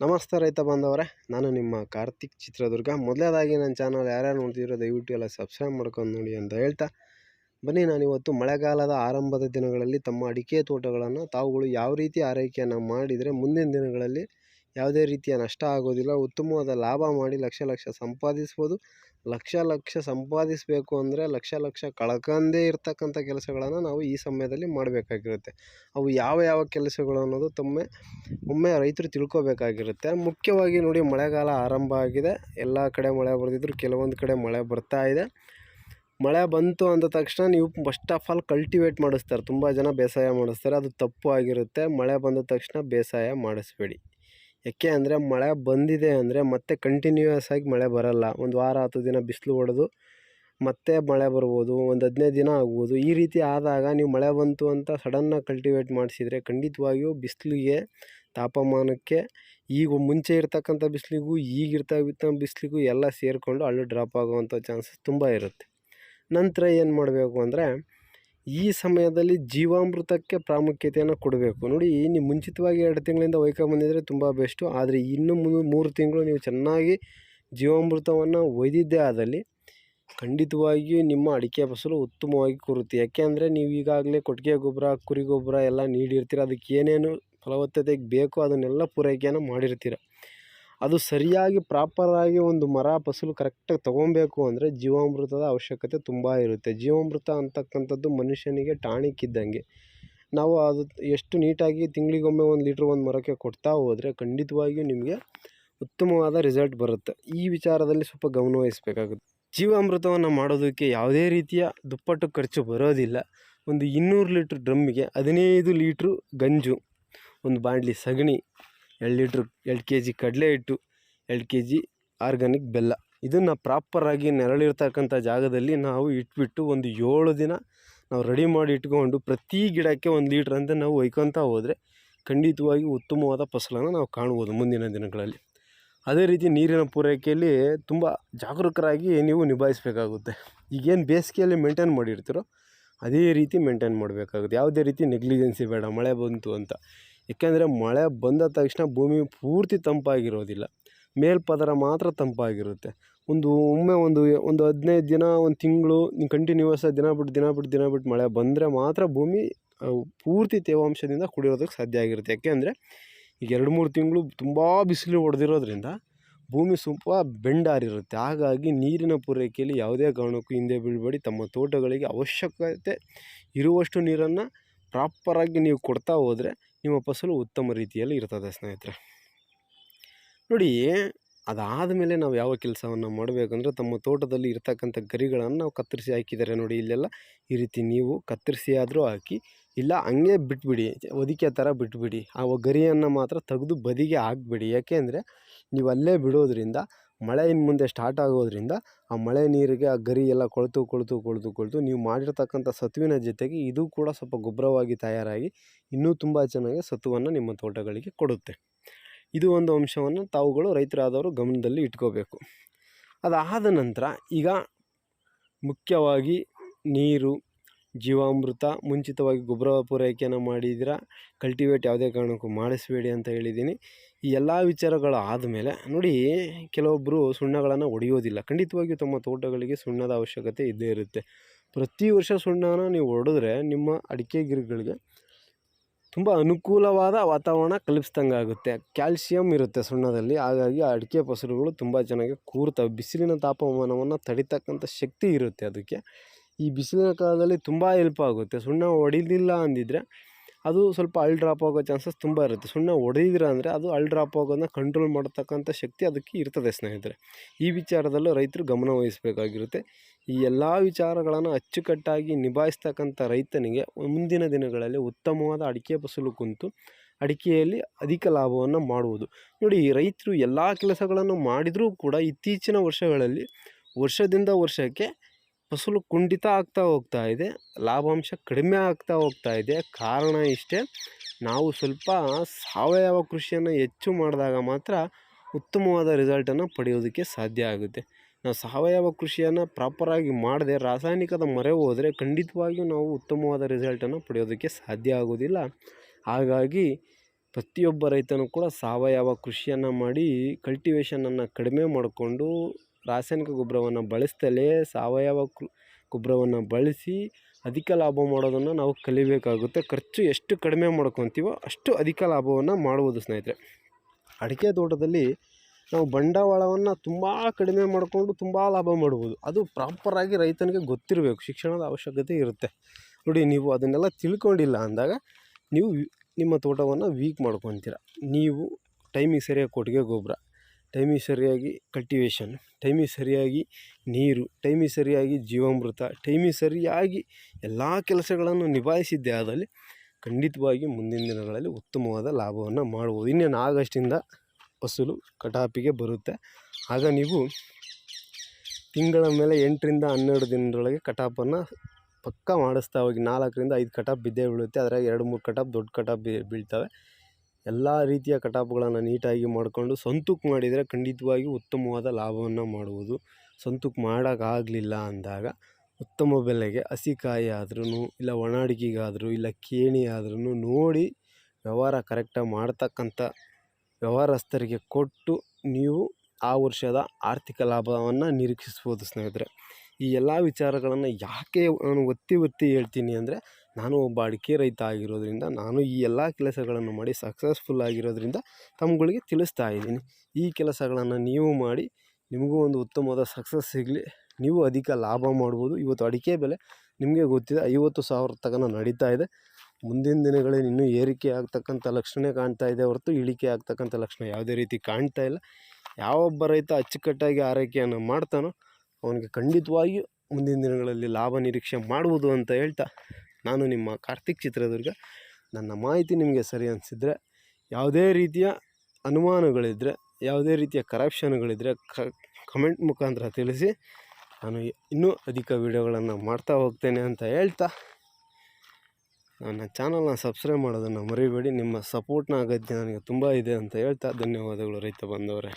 ನಮಸ್ತೆ ರೈತ ಬಾಂಧವರೇ, ನಾನು ನಿಮ್ಮ ಕಾರ್ತಿಕ್ ಚಿತ್ರದುರ್ಗ. ಮೊದಲೇದಾಗಿ ನನ್ನ ಚಾನಲ್ ಯಾರ್ಯಾರು ನೋಡ್ತಿರೋ ದಯವಿಟ್ಟು ಎಲ್ಲ ಸಬ್ಸ್ಕ್ರೈಬ್ ಮಾಡ್ಕೊಂಡು ನೋಡಿ ಅಂತ ಹೇಳ್ತಾ, ಬನ್ನಿ ನಾನಿವತ್ತು ಮಳೆಗಾಲದ ಆರಂಭದ ದಿನಗಳಲ್ಲಿ ತಮ್ಮ ಅಡಿಕೆ ತೋಟಗಳನ್ನು, ತಾವುಗಳು ಯಾವ ರೀತಿ ಆರೈಕೆಯನ್ನು ಮಾಡಿದರೆ ಮುಂದಿನ ದಿನಗಳಲ್ಲಿ ಯಾವುದೇ ರೀತಿಯ ನಷ್ಟ ಆಗೋದಿಲ್ಲ, ಉತ್ತಮವಾದ ಲಾಭ ಮಾಡಿ ಲಕ್ಷ ಲಕ್ಷ ಸಂಪಾದಿಸ್ಬೋದು. ಲಕ್ಷ ಲಕ್ಷ ಸಂಪಾದಿಸಬೇಕು ಅಂದರೆ ಲಕ್ಷ ಲಕ್ಷ ಕಳ್ಕೊಂಡೇ ಇರತಕ್ಕಂಥ ಕೆಲಸಗಳನ್ನು ನಾವು ಈ ಸಮಯದಲ್ಲಿ ಮಾಡಬೇಕಾಗಿರುತ್ತೆ. ಅವು ಯಾವ ಯಾವ ಕೆಲಸಗಳು ಅನ್ನೋದು ತಮ್ಮೆ, ಒಮ್ಮೆ ರೈತರು ತಿಳ್ಕೊಬೇಕಾಗಿರುತ್ತೆ. ಮುಖ್ಯವಾಗಿ ನೋಡಿ ಮಳೆಗಾಲ ಆರಂಭ ಆಗಿದೆ. ಎಲ್ಲ ಕಡೆ ಮಳೆ ಬರೆದಿದ್ರು ಕೆಲವೊಂದು ಕಡೆ ಮಳೆ ಬರ್ತಾ ಇದೆ. ಮಳೆ ಬಂತು ಅಂದ ತಕ್ಷಣ ನೀವು ಫಸ್ಟ್ ಆಫ್ ಆಲ್ ಕಲ್ಟಿವೇಟ್ ಮಾಡಿಸ್ತಾರೆ. ತುಂಬ ಜನ ಬೇಸಾಯ ಮಾಡಿಸ್ತಾರೆ. ಅದು ತಪ್ಪು ಆಗಿರುತ್ತೆ. ಮಳೆ ಬಂದ ತಕ್ಷಣ ಬೇಸಾಯ ಮಾಡಿಸ್ಬೇಡಿ. ಯಾಕೆ ಅಂದರೆ ಮಳೆ ಬಂದಿದೆ ಅಂದರೆ ಮತ್ತೆ ಕಂಟಿನ್ಯೂಯಸ್ ಆಗಿ ಮಳೆ ಬರಲ್ಲ. ಒಂದು ವಾರ ಹತ್ತು ದಿನ ಬಿಸಿಲು ಹೊಡೆದು ಮತ್ತೆ ಮಳೆ ಬರ್ಬೋದು, ಒಂದು ಹದಿನೈದು ದಿನ ಆಗ್ಬೋದು. ಈ ರೀತಿ ಆದಾಗ ನೀವು ಮಳೆ ಬಂತು ಅಂತ ಸಡನ್ನಾಗಿ ಕಲ್ಟಿವೇಟ್ ಮಾಡಿಸಿದರೆ ಖಂಡಿತವಾಗಿಯೂ ಬಿಸಿಲಿಗೆ, ತಾಪಮಾನಕ್ಕೆ, ಈಗ ಮುಂಚೆ ಇರ್ತಕ್ಕಂಥ ಬಿಸಿಲಿಗೂ, ಈಗ ಇರ್ತಕ್ಕಂಥ ಬಿಸಿಲಿಗೂ ಎಲ್ಲ ಸೇರಿಕೊಂಡು ಅಲ್ಲೂ ಡ್ರಾಪ್ ಆಗುವಂಥ ಚಾನ್ಸಸ್ ತುಂಬ ಇರುತ್ತೆ. ನಂತರ ಏನು ಮಾಡಬೇಕು ಅಂದರೆ ಈ ಸಮಯದಲ್ಲಿ ಜೀವಾಮೃತಕ್ಕೆ ಪ್ರಾಮುಖ್ಯತೆಯನ್ನು ಕೊಡಬೇಕು. ನೋಡಿ ನೀವು ಮುಂಚಿತವಾಗಿ ಎರಡು ತಿಂಗಳಿಂದ ಒಯ್ಕೊಂಬಂದಿದ್ರೆ ತುಂಬ ಬೆಸ್ಟು. ಆದರೆ ಇನ್ನು ಮೂರು ತಿಂಗಳು ನೀವು ಚೆನ್ನಾಗಿ ಜೀವಾಮೃತವನ್ನು ಒಯ್ದಿದ್ದೇ ಆದಲ್ಲಿ ಖಂಡಿತವಾಗಿಯೂ ನಿಮ್ಮ ಅಡಿಕೆ ಫಸಲು ಉತ್ತಮವಾಗಿ ಕೂರುತ್ತೆ ಯಾಕೆಂದರೆ ನೀವು ಈಗಾಗಲೇ ಕೊಟ್ಟಿಗೆ ಗೊಬ್ಬರ, ಕುರಿ ಗೊಬ್ಬರ ಎಲ್ಲ ನೀಡಿರ್ತೀರ. ಅದಕ್ಕೆ ಏನೇನು ಫಲವತ್ತತೆಗೆ ಬೇಕೋ ಅದನ್ನೆಲ್ಲ ಪೂರೈಕೆಯನ್ನು ಮಾಡಿರ್ತೀರ. ಅದು ಸರಿಯಾಗಿ ಪ್ರಾಪರಾಗಿ ಒಂದು ಮರ ಫಸಲು ಕರೆಕ್ಟಾಗಿ ತೊಗೊಳ್ಬೇಕು ಅಂದರೆ ಜೀವಾಮೃತದ ಅವಶ್ಯಕತೆ ತುಂಬ ಇರುತ್ತೆ. ಜೀವಾಮೃತ ಅಂತಕ್ಕಂಥದ್ದು ಮನುಷ್ಯನಿಗೆ ಟಾಣಿಕ್ ಇದ್ದಂಗೆ. ನಾವು ಅದು ಎಷ್ಟು ನೀಟಾಗಿ ತಿಂಗಳಿಗೊಮ್ಮೆ ಒಂದು ಲೀಟ್ರ್ ಒಂದು ಮರಕ್ಕೆ ಕೊಡ್ತಾ ಹೋದರೆ ಖಂಡಿತವಾಗಿಯೂ ನಿಮಗೆ ಉತ್ತಮವಾದ ರಿಸಲ್ಟ್ ಬರುತ್ತೆ. ಈ ವಿಚಾರದಲ್ಲಿ ಸ್ವಲ್ಪ ಗಮನವಹಿಸಬೇಕಾಗುತ್ತೆ ಜೀವಾಮೃತವನ್ನು ಮಾಡೋದಕ್ಕೆ ಯಾವುದೇ ರೀತಿಯ ದುಪ್ಪಟ್ಟು ಖರ್ಚು ಬರೋದಿಲ್ಲ. ಒಂದು ಇನ್ನೂರು ಲೀಟ್ರ್ ಡ್ರಮ್ಮಿಗೆ ಹದಿನೈದು ಲೀಟ್ರು ಗಂಜು, ಒಂದು ಬಾಂಡ್ಲಿ ಸಗಣಿ ಎರಡು ಲೀಟ್ರ್ ಎರಡು ಕೆ ಜಿ ಕಡಲೆ ಹಿಟ್ಟು, ಎರಡು ಕೆ ಜಿ ಆರ್ಗಾನಿಕ್ ಬೆಲ್ಲ. ಇದನ್ನು ಪ್ರಾಪರಾಗಿ ನೆರಳಿರ್ತಕ್ಕಂಥ ಜಾಗದಲ್ಲಿ ನಾವು ಇಟ್ಬಿಟ್ಟು ಒಂದು ಏಳು ದಿನ ನಾವು ರೆಡಿ ಮಾಡಿ ಇಟ್ಕೊಂಡು ಪ್ರತಿ ಗಿಡಕ್ಕೆ ಒಂದು ಲೀಟ್ರ್ ಅಂತ ನಾವು ಒಯ್ಕೊತಾ ಹೋದರೆ ಖಂಡಿತವಾಗಿ ಉತ್ತಮವಾದ ಫಸಲನ್ನು ನಾವು ಕಾಣ್ಬೋದು ಮುಂದಿನ ದಿನಗಳಲ್ಲಿ. ಅದೇ ರೀತಿ ನೀರಿನ ಪೂರೈಕೆಯಲ್ಲಿ ತುಂಬ ಜಾಗರೂಕರಾಗಿ ನೀವು ನಿಭಾಯಿಸಬೇಕಾಗುತ್ತೆ. ಈಗೇನು ಬೇಸಿಗೆಯಲ್ಲಿ ಮೇಂಟೈನ್ ಮಾಡಿರ್ತೀರೋ ಅದೇ ರೀತಿ ಮೇಂಟೈನ್ ಮಾಡಬೇಕಾಗುತ್ತೆ. ಯಾವುದೇ ರೀತಿ ನೆಗ್ಲಿಜೆನ್ಸಿ ಬೇಡ, ಮಳೆ ಬಂತು ಅಂತ. ಏಕೆಂದರೆ ಮಳೆ ಬಂದ ತಕ್ಷಣ ಭೂಮಿ ಪೂರ್ತಿ ತಂಪಾಗಿರೋದಿಲ್ಲ. ಮೇಲ್ಪದರ ಮಾತ್ರ ತಂಪಾಗಿರುತ್ತೆ. ಒಂದು ಒಮ್ಮೆ ಒಂದು ಒಂದು ಹದಿನೈದು ದಿನ, ಒಂದು ತಿಂಗಳು ನೀವು ಆಗಿ ದಿನ ಬಿಟ್ಟು ದಿನ ಬಿಟ್ಟು ದಿನ ಬಿಟ್ಟು ಮಳೆ ಬಂದರೆ ಮಾತ್ರ ಭೂಮಿ ಪೂರ್ತಿ ತೇವಾಂಶದಿಂದ ಕುಡಿಯೋದಕ್ಕೆ ಸಾಧ್ಯ ಆಗಿರುತ್ತೆ. ಯಾಕೆ ಈಗ ಎರಡು ಮೂರು ತಿಂಗಳು ತುಂಬ ಬಿಸಿಲು ಹೊಡೆದಿರೋದ್ರಿಂದ ಭೂಮಿ ಸ್ವಲ್ಪ ಬೆಂಡಾರಿರುತ್ತೆ. ಹಾಗಾಗಿ ನೀರಿನ ಪೂರೈಕೆಯಲ್ಲಿ ಯಾವುದೇ ಕಾರಣಕ್ಕೂ ಹಿಂದೆ ಬೀಳಬೇಡಿ. ತಮ್ಮ ತೋಟಗಳಿಗೆ ಅವಶ್ಯಕತೆ ಇರುವಷ್ಟು ನೀರನ್ನು ಪ್ರಾಪರಾಗಿ ನೀವು ಕೊಡ್ತಾ ಹೋದರೆ ನಿಮ್ಮ ಫಸಲು ಉತ್ತಮ ರೀತಿಯಲ್ಲಿ ಇರ್ತದೆ, ಸ್ನೇಹಿತರೆ. ನೋಡಿ, ಅದಾದ ಮೇಲೆ ನಾವು ಯಾವ ಕೆಲಸವನ್ನು ಮಾಡಬೇಕಂದ್ರೆ ತಮ್ಮ ತೋಟದಲ್ಲಿ ಇರ್ತಕ್ಕಂಥ ಗರಿಗಳನ್ನು ನಾವು ಕತ್ತರಿಸಿ ಹಾಕಿದ್ದಾರೆ ನೋಡಿ, ಇಲ್ಲೆಲ್ಲ ಈ ರೀತಿ ನೀವು ಕತ್ತರಿಸಿ ಆದರೂ ಹಾಕಿ, ಇಲ್ಲ ಹಂಗೆ ಬಿಟ್ಬಿಡಿ ಒದಿಕೆ ಥರ ಬಿಟ್ಬಿಡಿ. ಆ ಗರಿಯನ್ನು ಮಾತ್ರ ತೆಗೆದು ಬದಿಗೆ ಹಾಕ್ಬಿಡಿ. ಯಾಕೆಂದರೆ ನೀವು ಅಲ್ಲೇ ಬಿಡೋದ್ರಿಂದ ಮಳೆ ಇನ್ನು ಮುಂದೆ ಸ್ಟಾರ್ಟ್ ಆಗೋದ್ರಿಂದ ಆ ಮಳೆ ನೀರಿಗೆ ಆ ಗರಿ ಎಲ್ಲ ಕೊಳೆತು ಕೊಳೆತು ಕೊಳೆತು ಕೊಳೆತು ನೀವು ಮಾಡಿರ್ತಕ್ಕಂಥ ಸತ್ವಿನ ಜೊತೆಗೆ ಇದು ಕೂಡ ಸ್ವಲ್ಪ ಗೊಬ್ಬರವಾಗಿ ತಯಾರಾಗಿ ಇನ್ನೂ ತುಂಬ ಚೆನ್ನಾಗಿ ಸತುವನ್ನು ನಿಮ್ಮ ತೋಟಗಳಿಗೆ ಕೊಡುತ್ತೆ. ಇದು ಒಂದು ಅಂಶವನ್ನು ತಾವುಗಳು ರೈತರಾದವರು ಗಮನದಲ್ಲಿ ಇಟ್ಕೋಬೇಕು. ಅದಾದ ನಂತರ ಈಗ ಮುಖ್ಯವಾಗಿ ನೀರು, ಜೀವಾಮೃತ, ಮುಂಚಿತವಾಗಿ ಗೊಬ್ಬರ ಪೂರೈಕೆಯನ್ನು ಮಾಡಿದ್ದೀರಾ ಕಲ್ಟಿವೇಟ್ ಯಾವುದೇ ಕಾರಣಕ್ಕೂ ಮಾಡಿಸಬೇಡಿ ಅಂತ ಹೇಳಿದ್ದೀನಿ. ಈ ಎಲ್ಲ ವಿಚಾರಗಳು ಆದಮೇಲೆ ನೋಡಿ ಕೆಲವೊಬ್ಬರು ಸುಣ್ಣಗಳನ್ನು ಹೊಡೆಯೋದಿಲ್ಲ ಖಂಡಿತವಾಗಿಯೂ ತಮ್ಮ ತೋಟಗಳಿಗೆ ಸುಣ್ಣದ ಅವಶ್ಯಕತೆ ಇದ್ದೇ ಇರುತ್ತೆ. ಪ್ರತಿ ವರ್ಷ ಸುಣ್ಣನ ನೀವು ಹೊಡೆದ್ರೆ ನಿಮ್ಮ ಅಡಿಕೆ ಗಿಡಗಳಿಗೆ ತುಂಬ ಅನುಕೂಲವಾದ ವಾತಾವರಣ ಕಲ್ಪಿಸ್ದಂಗೆ ಆಗುತ್ತೆ. ಕ್ಯಾಲ್ಸಿಯಂ ಇರುತ್ತೆ ಸುಣ್ಣದಲ್ಲಿ. ಹಾಗಾಗಿ ಅಡಿಕೆ ಫಸಲುಗಳು ತುಂಬ ಚೆನ್ನಾಗಿ ಕೂರ್ತವೆ. ಬಿಸಿಲಿನ ತಾಪಮಾನವನ್ನು ತಡಿತಕ್ಕಂಥ ಶಕ್ತಿ ಇರುತ್ತೆ ಅದಕ್ಕೆ. ಈ ಬಿಸಿಲಿನ ಕಾಲದಲ್ಲಿ ತುಂಬ ಹೆಲ್ಪ್ ಆಗುತ್ತೆ. ಸುಣ್ಣ ಹೊಡಿಲಿಲ್ಲ ಅಂದಿದ್ರೆ ಅದು ಸ್ವಲ್ಪ ಅಳ್ ಡ್ರಾಪ್ ಆಗೋ ಚಾನ್ಸಸ್ ತುಂಬ ಇರುತ್ತೆ. ಸುಮ್ಮನೆ ಹೊಡೆದಿದ್ರ ಅಂದರೆ ಅದು ಅಳ್ ಡ್ರಾಪ್ ಆಗೋದನ್ನ ಕಂಟ್ರೋಲ್ ಮಾಡತಕ್ಕಂಥ ಶಕ್ತಿ ಅದಕ್ಕೆ ಇರ್ತದೆ ಸ್ನೇಹಿತರೆ. ಈ ವಿಚಾರದಲ್ಲೂ ರೈತರು ಗಮನ ವಹಿಸಬೇಕಾಗಿರುತ್ತೆ. ಈ ಎಲ್ಲ ವಿಚಾರಗಳನ್ನು ಅಚ್ಚುಕಟ್ಟಾಗಿ ನಿಭಾಯಿಸ್ತಕ್ಕಂಥ ರೈತನಿಗೆ ಮುಂದಿನ ದಿನಗಳಲ್ಲಿ ಉತ್ತಮವಾದ ಅಡಿಕೆ ಫಸಲು ಕುಂತು ಅಡಿಕೆಯಲ್ಲಿ ಅಧಿಕ ಲಾಭವನ್ನು ಮಾಡುವುದು ನೋಡಿ ರೈತರು ಎಲ್ಲ ಕೆಲಸಗಳನ್ನು ಮಾಡಿದರೂ ಕೂಡ ಇತ್ತೀಚಿನ ವರ್ಷಗಳಲ್ಲಿ ವರ್ಷದಿಂದ ವರ್ಷಕ್ಕೆ ಫಸಲು ಕುಂಠಿತ ಆಗ್ತಾ ಹೋಗ್ತಾ ಇದೆ, ಲಾಭಾಂಶ ಕಡಿಮೆ ಆಗ್ತಾ ಹೋಗ್ತಾ ಇದೆ. ಕಾರಣ ಇಷ್ಟೇ, ನಾವು ಸ್ವಲ್ಪ ಸಾವಯವ ಕೃಷಿಯನ್ನು ಹೆಚ್ಚು ಮಾಡಿದಾಗ ಮಾತ್ರ ಉತ್ತಮವಾದ ರಿಸಲ್ಟನ್ನು ಪಡೆಯೋದಕ್ಕೆ ಸಾಧ್ಯ ಆಗುತ್ತೆ. ನಾವು ಸಾವಯವ ಕೃಷಿಯನ್ನು ಪ್ರಾಪರಾಗಿ ಮಾಡದೆ, ರಾಸಾಯನಿಕದ ಮೊರೆ ಹೋದರೆ ಖಂಡಿತವಾಗಿಯೂ ನಾವು ಉತ್ತಮವಾದ ರಿಸಲ್ಟನ್ನು ಪಡೆಯೋದಕ್ಕೆ ಸಾಧ್ಯ ಆಗೋದಿಲ್ಲ. ಹಾಗಾಗಿ ಪ್ರತಿಯೊಬ್ಬ ರೈತನೂ ಕೂಡ ಸಾವಯವ ಕೃಷಿಯನ್ನು ಮಾಡಿ ಕಲ್ಟಿವೇಷನನ್ನು ಕಡಿಮೆ ಮಾಡಿಕೊಂಡು ರಾಸಾಯನಿಕ ಗೊಬ್ಬರವನ್ನು ಬಳಸ್ತಲೇ ಸಾವಯವ ಗೊಬ್ಬರವನ್ನು ಬಳಸಿ ಅಧಿಕ ಲಾಭ ಮಾಡೋದನ್ನು ನಾವು ಕಲಿಬೇಕಾಗುತ್ತೆ. ಖರ್ಚು ಎಷ್ಟು ಕಡಿಮೆ ಮಾಡ್ಕೊತೀವೋ ಅಷ್ಟು ಅಧಿಕ ಲಾಭವನ್ನು ಮಾಡ್ಬೋದು ಸ್ನೇಹಿತರೆ. ಅಡಿಕೆ ತೋಟದಲ್ಲಿ ನಾವು ಬಂಡವಾಳವನ್ನು ತುಂಬ ಕಡಿಮೆ ಮಾಡಿಕೊಂಡು ತುಂಬ ಲಾಭ ಮಾಡ್ಬೋದು. ಅದು ಪ್ರಾಪರಾಗಿ ರೈತನಿಗೆ ಗೊತ್ತಿರಬೇಕು. ಶಿಕ್ಷಣದ ಅವಶ್ಯಕತೆ ಇರುತ್ತೆ. ನೋಡಿ, ನೀವು ಅದನ್ನೆಲ್ಲ ತಿಳ್ಕೊಂಡಿಲ್ಲ ಅಂದಾಗ ನೀವು ನಿಮ್ಮ ತೋಟವನ್ನು ವೀಕ್ ಮಾಡ್ಕೊತೀರ. ನೀವು ಟೈಮಿಗೆ ಸರಿಯಾಗಿ ಕೊಟ್ಟಿಗೆ ಗೊಬ್ಬರ. ಟೈಮಿಗೆ ಸರಿಯಾಗಿ ಕಲ್ಟಿವೇಷನ್ ಟೈಮಿಗೆ ಸರಿಯಾಗಿ ನೀರು ಟೈಮಿಗೆ ಸರಿಯಾಗಿ ಜೀವಾಮೃತ ಟೈಮಿಗೆ ಸರಿಯಾಗಿ ಎಲ್ಲ ಕೆಲಸಗಳನ್ನು ನಿಭಾಯಿಸಿದ್ದೇ ಆದಲ್ಲಿ ಖಂಡಿತವಾಗಿ ಮುಂದಿನ ದಿನಗಳಲ್ಲಿ ಉತ್ತಮವಾದ ಲಾಭವನ್ನು ಮಾಡ್ಬೋದು. ಇನ್ನೇನು ಆಗಸ್ಟಿಂದ ಫಸಲು ಕಟಾಪಿಗೆ ಬರುತ್ತೆ. ಆಗ ನೀವು ತಿಂಗಳ ಮೇಲೆ ಎಂಟರಿಂದ ಹನ್ನೆರಡು ದಿನದೊಳಗೆ ಕಟಾಪನ್ನು ಪಕ್ಕ ಮಾಡಿಸ್ತಾ ಹೋಗಿ ನಾಲ್ಕರಿಂದ ಐದು ಕಟಾಪ್ ಬಿದ್ದೇ ಬೀಳುತ್ತೆ. ಅದ್ರಾಗ ಎರಡು ಮೂರು ಕಟಾಪ್ ದೊಡ್ಡ ಕಟಾಪ್ ಬೀಳ್ತವೆ. ಎಲ್ಲ ರೀತಿಯ ಕಟಾಪುಗಳನ್ನು ನೀಟಾಗಿ ಮಾಡಿಕೊಂಡು ಸ್ವಂತಕ್ಕೆ ಮಾಡಿದರೆ ಖಂಡಿತವಾಗಿ ಉತ್ತಮವಾದ ಲಾಭವನ್ನು ಮಾಡುವುದು ಸ್ವಂತಕ್ಕೆ ಮಾಡೋಕ್ಕಾಗಲಿಲ್ಲ ಅಂದಾಗ ಉತ್ತಮ ಬೆಲೆಗೆ ಹಸಿ ಕಾಯಿ ಆದ್ರೂ ಇಲ್ಲ ಒಣ ಇಲ್ಲ ಕೇಣಿ ಆದ್ರೂ ನೋಡಿ ವ್ಯವಹಾರ ಕರೆಕ್ಟಾಗಿ ಮಾಡ್ತಕ್ಕಂಥ ವ್ಯವಹಾರಸ್ಥರಿಗೆ ಕೊಟ್ಟು ನೀವು ಆ ವರ್ಷದ ಆರ್ಥಿಕ ಲಾಭವನ್ನು ನಿರೀಕ್ಷಿಸ್ಬೋದು ಸ್ನೇಹಿತರೆ. ಈ ಎಲ್ಲ ವಿಚಾರಗಳನ್ನು ಯಾಕೆ ನಾನು ಒತ್ತಿ ಒತ್ತಿ ಹೇಳ್ತೀನಿ ಅಂದರೆ, ನಾನು ಒಬ್ಬ ಅಡಿಕೆ ರೈತ ಆಗಿರೋದ್ರಿಂದ, ನಾನು ಈ ಎಲ್ಲ ಕೆಲಸಗಳನ್ನು ಮಾಡಿ ಸಕ್ಸಸ್ಫುಲ್ ಆಗಿರೋದ್ರಿಂದ ತಮ್ಗಳಿಗೆ ತಿಳಿಸ್ತಾ ಇದ್ದೀನಿ. ಈ ಕೆಲಸಗಳನ್ನು ನೀವು ಮಾಡಿ, ನಿಮಗೂ ಒಂದು ಉತ್ತಮವಾದ ಸಕ್ಸಸ್ ಸಿಗಲಿ, ನೀವು ಅಧಿಕ ಲಾಭ ಮಾಡ್ಬೋದು. ಇವತ್ತು ಅಡಿಕೆ ಬೆಲೆ ನಿಮಗೆ ಗೊತ್ತಿದೆ, ಐವತ್ತು ಸಾವಿರ ತನಕ ನಡೀತಾ ಇದೆ. ಮುಂದಿನ ದಿನಗಳಲ್ಲಿ ಇನ್ನೂ ಏರಿಕೆ ಆಗ್ತಕ್ಕಂಥ ಲಕ್ಷಣ ಕಾಣ್ತಾ ಇದೆ ಹೊರತು, ಇಳಿಕೆ ಆಗ್ತಕ್ಕಂಥ ಲಕ್ಷಣ ಯಾವುದೇ ರೀತಿ ಕಾಣ್ತಾ ಇಲ್ಲ. ಯಾವೊಬ್ಬ ರೈತ ಅಚ್ಚುಕಟ್ಟಾಗಿ ಆರೈಕೆಯನ್ನು ಮಾಡ್ತಾನೋ ಅವನಿಗೆ ಖಂಡಿತವಾಗಿಯೂ ಮುಂದಿನ ದಿನಗಳಲ್ಲಿ ಲಾಭ ನಿರೀಕ್ಷೆ ಮಾಡುವುದು ಅಂತ ಹೇಳ್ತಾ ನಾನು ನಿಮ್ಮ ಕಾರ್ತಿಕ್ ಚಿತ್ರದುರ್ಗ. ನನ್ನ ಮಾಹಿತಿ ನಿಮಗೆ ಸರಿ ಅನಿಸಿದರೆ ಯಾವುದೇ ರೀತಿಯ ಅನುಮಾನಗಳಿದ್ದರೆ ಯಾವುದೇ ರೀತಿಯ ಕರಪ್ಷನ್ಗಳಿದ್ದರೆ ಕಮೆಂಟ್ ಮುಖಾಂತರ ತಿಳಿಸಿ. ನಾನು ಇನ್ನೂ ಅಧಿಕ ವೀಡಿಯೋಗಳನ್ನು ಮಾಡ್ತಾ ಹೋಗ್ತೇನೆ ಅಂತ ಹೇಳ್ತಾ. ನನ್ನ ಚಾನಲ್ನ ಸಬ್ಸ್ಕ್ರೈಬ್ ಮಾಡೋದನ್ನು ಮರಿಬೇಡಿ. ನಿಮ್ಮ ಸಪೋರ್ಟ್ನ ಅಗತ್ಯ ನನಗೆ ತುಂಬ ಇದೆ ಅಂತ ಹೇಳ್ತಾ. ಧನ್ಯವಾದಗಳು ರೈತ ಬಂದವರೇ